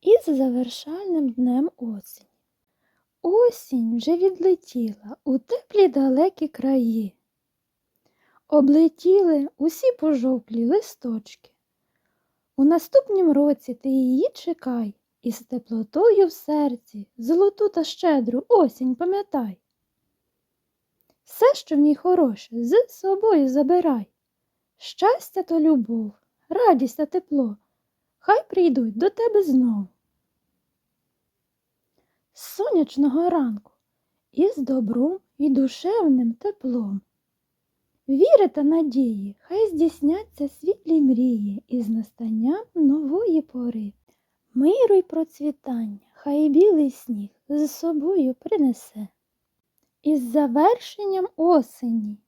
із завершальним днем осені. Осінь вже відлетіла у теплі далекі краї. Облетіли усі пожовклі листочки. У наступнім році ти її чекай і з теплотою в серці золоту та щедру осінь пам'ятай. Все, що в ній хороше, з собою забирай. Щастя то любов, радість та тепло, хай прийдуть до тебе знов. З сонячного ранку із добром і душевним теплом. Віри та надії, хай здійсняться світлі мрії із настанням нової пори. Миру й процвітання, хай білий сніг з собою принесе. Із завершенням осені